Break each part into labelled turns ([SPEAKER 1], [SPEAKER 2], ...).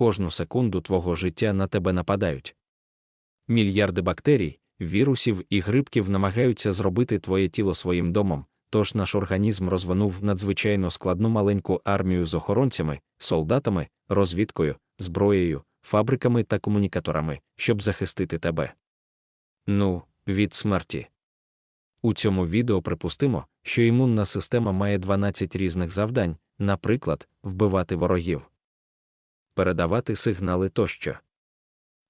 [SPEAKER 1] кожну секунду твого життя на тебе нападають. Мільярди бактерій, вірусів і грибків намагаються зробити твоє тіло своїм домом, тож наш організм розвинув надзвичайно складну маленьку армію з охоронцями, солдатами, розвідкою, зброєю, фабриками та комунікаторами, щоб захистити тебе. Ну, від смерті. У цьому відео припустимо, що імунна система має 12 різних завдань, наприклад, вбивати ворогів, передавати сигнали тощо.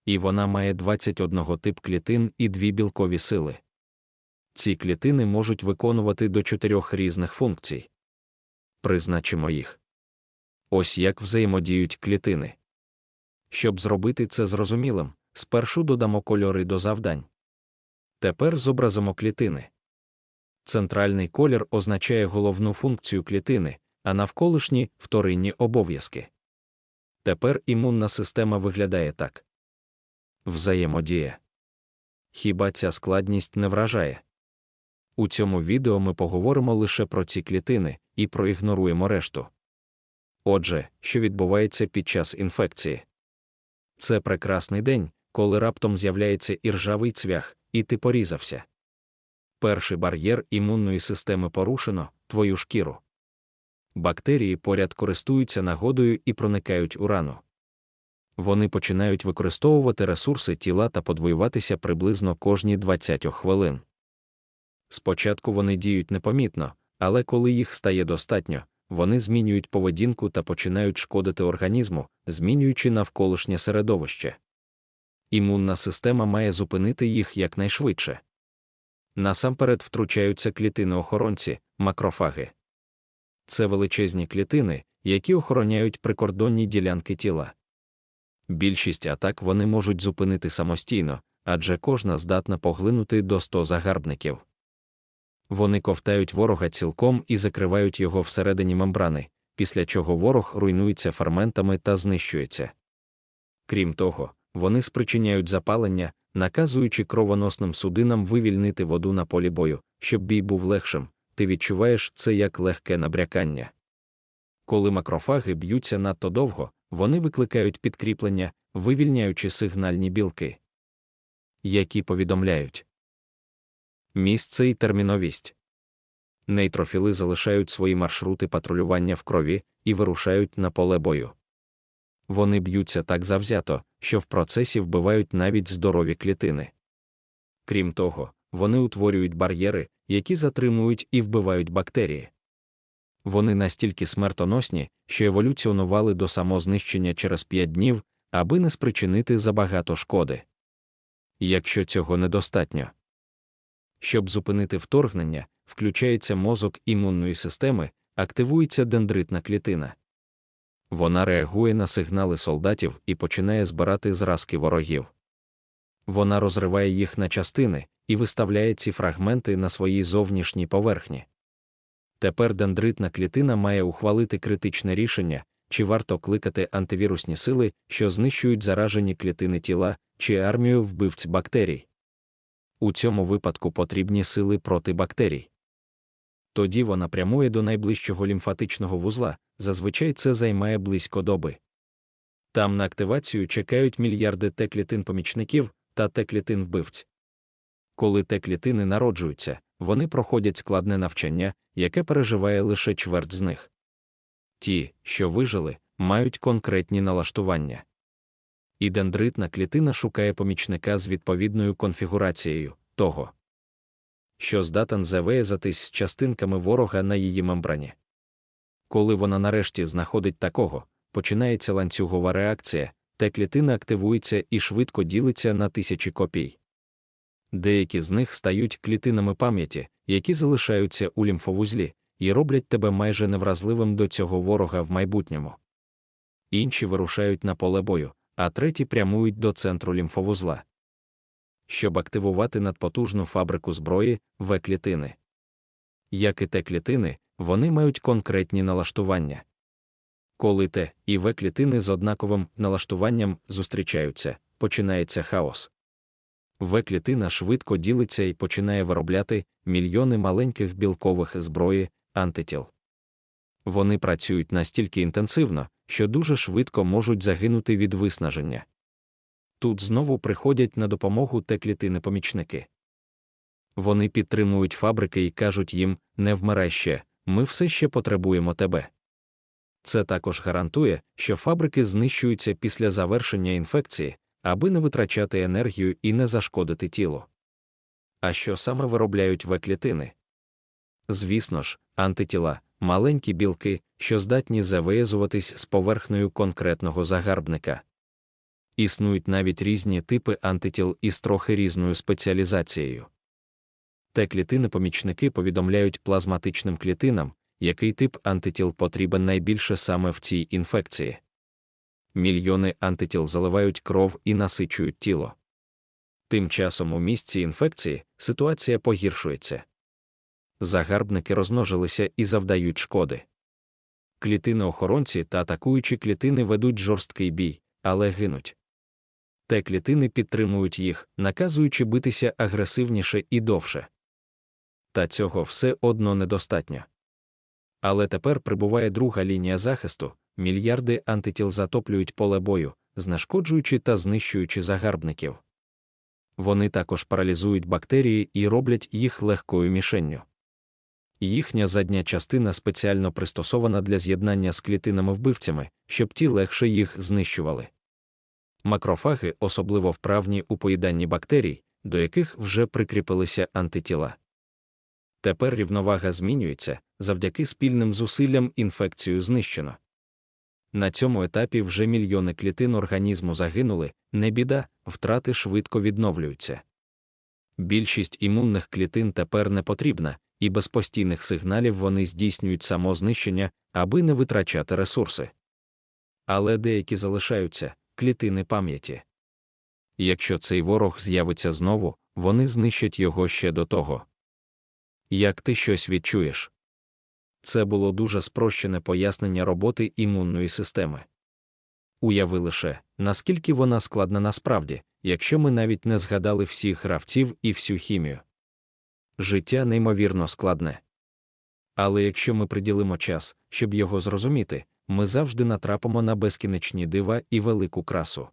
[SPEAKER 1] І вона має 21 тип клітин і дві білкові сили. Ці клітини можуть виконувати до чотирьох різних функцій. Призначимо їх. Ось як взаємодіють клітини. Щоб зробити це зрозумілим, спершу додамо кольори до завдань. Тепер зобразимо клітини. Центральний колір означає головну функцію клітини, а навколишні вторинні обов'язки. Тепер імунна система виглядає так. Взаємодія. Хіба ця складність не вражає? У цьому відео ми поговоримо лише про ці клітини і проігноруємо решту. Отже, що відбувається під час інфекції? Це прекрасний день, коли раптом з'являється іржавий цвях, і ти порізався. Перший бар'єр імунної системи порушено твою шкіру. Бактерії поряд користуються нагодою і проникають у рану. Вони починають використовувати ресурси тіла та подвоюватися приблизно кожні 20 хвилин. Спочатку вони діють непомітно, але коли їх стає достатньо, вони змінюють поведінку та починають шкодити організму, змінюючи навколишнє середовище. Імунна система має зупинити їх якнайшвидше. Насамперед втручаються клітини охоронці, макрофаги. Це величезні клітини, які охороняють прикордонні ділянки тіла. Більшість атак вони можуть зупинити самостійно, адже кожна здатна поглинути до 100 загарбників. Вони ковтають ворога цілком і закривають його всередині мембрани, після чого ворог руйнується ферментами та знищується. Крім того, вони спричиняють запалення, наказуючи кровоносним судинам вивільнити воду на полі бою, щоб бій був легшим, ти відчуваєш це як легке набрякання. Коли макрофаги б'ються надто довго, вони викликають підкріплення, вивільняючи сигнальні білки, які повідомляють місце і терміновість. Нейтрофіли залишають свої маршрути патрулювання в крові і вирушають на поле бою. Вони б'ються так завзято, що в процесі вбивають навіть здорові клітини. Крім того, вони утворюють бар'єри, які затримують і вбивають бактерії. Вони настільки смертоносні, що еволюціонували до самознищення через 5 днів, аби не спричинити забагато шкоди. Якщо цього недостатньо. Щоб зупинити вторгнення, включається мозок імунної системи, активується дендритна клітина. Вона реагує на сигнали солдатів і починає збирати зразки ворогів. Вона розриває їх на частини і виставляє ці фрагменти на своїй зовнішній поверхні. Тепер дендритна клітина має ухвалити критичне рішення, чи варто кликати антивірусні сили, що знищують заражені клітини тіла, чи армію вбивць бактерій. У цьому випадку потрібні сили проти бактерій. Тоді вона прямує до найближчого лімфатичного вузла, зазвичай це займає близько доби. Там на активацію чекають мільярди Т-клітин помічників та Т-клітин вбивць. Коли Т-клітини народжуються, вони проходять складне навчання, яке переживає лише чверть з них. Ті, що вижили, мають конкретні налаштування. І дендритна клітина шукає помічника з відповідною конфігурацією того, що здатен завиязатись з частинками ворога на її мембрані. Коли вона нарешті знаходить такого, починається ланцюгова реакція, та клітина активується і швидко ділиться на тисячі копій. Деякі з них стають клітинами пам'яті, які залишаються у лімфовузлі, і роблять тебе майже невразливим до цього ворога в майбутньому. Інші вирушають на поле бою, а треті прямують до центру лімфовузла. Щоб активувати надпотужну фабрику зброї В клітини. Як і Т клітини, вони мають конкретні налаштування. Коли Т і В клітини з однаковим налаштуванням зустрічаються, починається хаос. В клітина швидко ділиться і починає виробляти мільйони маленьких білкових зброї, антитіл. Вони працюють настільки інтенсивно, що дуже швидко можуть загинути від виснаження. Тут знову приходять на допомогу те клітини-помічники. Вони підтримують фабрики і кажуть їм не вмирай ще, ми все ще потребуємо тебе. Це також гарантує, що фабрики знищуються після завершення інфекції, аби не витрачати енергію і не зашкодити тілу. А що саме виробляють В-клітини? Звісно ж, антитіла, маленькі білки, що здатні завиязуватись з поверхнею конкретного загарбника. Існують навіть різні типи антитіл із трохи різною спеціалізацією. Те клітини-помічники повідомляють плазматичним клітинам, який тип антитіл потрібен найбільше саме в цій інфекції. Мільйони антитіл заливають кров і насичують тіло. Тим часом у місці інфекції ситуація погіршується. Загарбники розмножилися і завдають шкоди. Клітини охоронці та атакуючі клітини ведуть жорсткий бій, але гинуть. Те клітини підтримують їх, наказуючи битися агресивніше і довше. Та цього все одно недостатньо. Але тепер прибуває друга лінія захисту, мільярди антитіл затоплюють поле бою, знешкоджуючи та знищуючи загарбників. Вони також паралізують бактерії і роблять їх легкою мішенню. Їхня задня частина спеціально пристосована для з'єднання з клітинами вбивцями, щоб ті легше їх знищували. Макрофаги особливо вправні у поїданні бактерій, до яких вже прикріпилися антитіла. Тепер рівновага змінюється, завдяки спільним зусиллям інфекцію знищено. На цьому етапі вже мільйони клітин організму загинули, не біда, втрати швидко відновлюються. Більшість імунних клітин тепер не потрібна, і без постійних сигналів вони здійснюють самознищення, аби не витрачати ресурси. Але деякі залишаються клітини пам'яті. Якщо цей ворог з'явиться знову, вони знищать його ще до того. Як ти щось відчуєш? Це було дуже спрощене пояснення роботи імунної системи. Уяви лише, наскільки вона складна насправді, якщо ми навіть не згадали всіх гравців і всю хімію. Життя неймовірно складне. Але якщо ми приділимо час, щоб його зрозуміти, ми завжди натрапимо на безкінечні дива і велику красу.